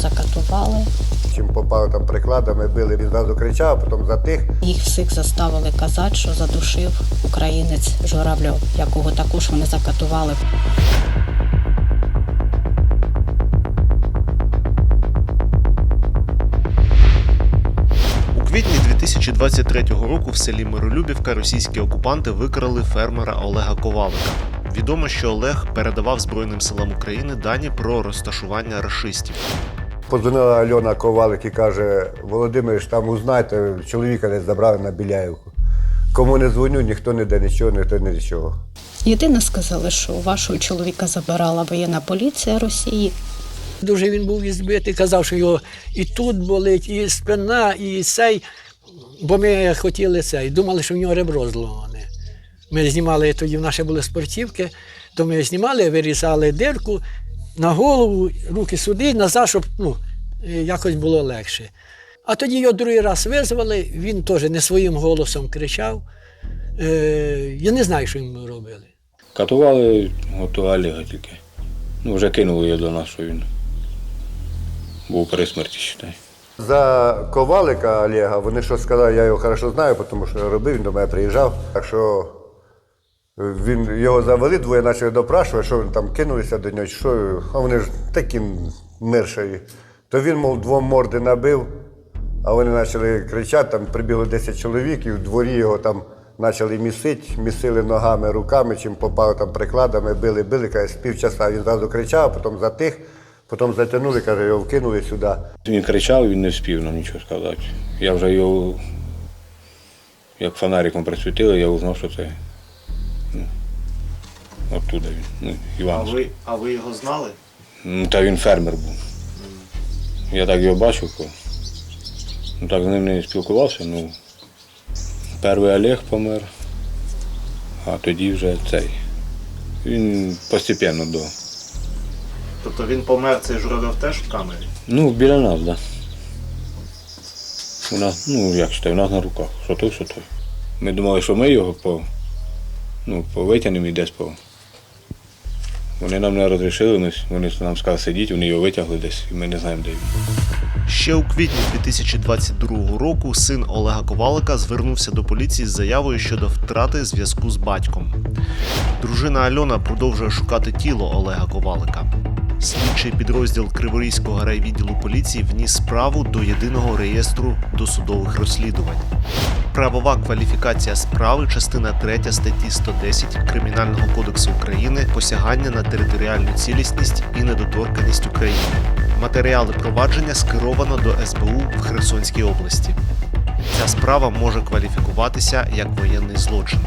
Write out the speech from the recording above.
закатували. Чим попав там прикладами, били, він зразу кричав, а потім затих. Їх всіх заставили казати, що задушив українець Журавльов, якого також вони закатували. У квітні 2023 року в селі Миролюбівка російські окупанти викрали фермера Олега Ковалика. Відомо, що Олег передавав Збройним силам України дані про розташування рашистів. Подзвонила Альона Ковалик і каже: Володимир, там узнайте, чоловіка десь забрали на Біляївку. Кому не дзвоню, ніхто не де нічого, ніхто не нічого. Єдине сказали, що вашого чоловіка забирала воєнна поліція Росії. Дуже він був ізбитий, казав, що його і тут болить, і спина, і цей. Бо ми хотіли цей, думали, що в нього ребро зломане. Ми знімали тоді, в наші були спортівки, то ми знімали, вирізали дирку на голову, руки сюди, назад, щоб ну, е, якось було легше. А тоді його другий раз визвали, він теж не своїм голосом кричав. Е, я не знаю, що йому робили. Катували ото Олега тільки. Ну, вже кинули його до нас, що він був при смерті, считай. За Ковалика Олега, вони що сказали, я його хорошо знаю, тому що робив, він до мене приїжджав. Так що він його завели, двоє почали допрашувати, що вони там кинулися до нього, що, а вони ж такі миршаві. То він, мов, двом морди набив, а вони почали кричати, там прибігло 10 чоловік, і в дворі його там почали місити, місили ногами, руками, чим попав там прикладами, били, били, каже, з півчаса він зразу кричав, потім затих, потім затягнули, каже, його вкинули сюди. Він кричав, він не вспів нам нічого сказати. Я вже його, як фонариком присвітили, я узнав, що це оттуда він. Ну, А ви, а ви його знали? Ну, та він фермер був. Я так його бачив, ну так з ним не спілкувався. Ну, перший Олег помер, а тоді вже цей. Він постепенно до. Тобто він помер цей журавльов теж в камері? Ну, біля нас, так. Да. У нас, ну як читаю, у нас на руках. Що той, що той. Ми думали, що ми його по, ну, витягнемо і десь по. Вони нам не розрішили, вони нам сказали сидіть, вони його витягли десь, і ми не знаємо, де він. Ще у квітні 2022 року син Олега Ковалика звернувся до поліції з заявою щодо втрати зв'язку з батьком. Дружина Альона продовжує шукати тіло Олега Ковалика. Слідчий підрозділ Криворізького райвідділу поліції вніс справу до єдиного реєстру досудових розслідувань. Правова кваліфікація справи, частина 3 статті 110 Кримінального кодексу України посягання на територіальну цілісність і недоторканність України. Матеріали провадження скеровано до СБУ в Херсонській області. Ця справа може кваліфікуватися як воєнний злочин.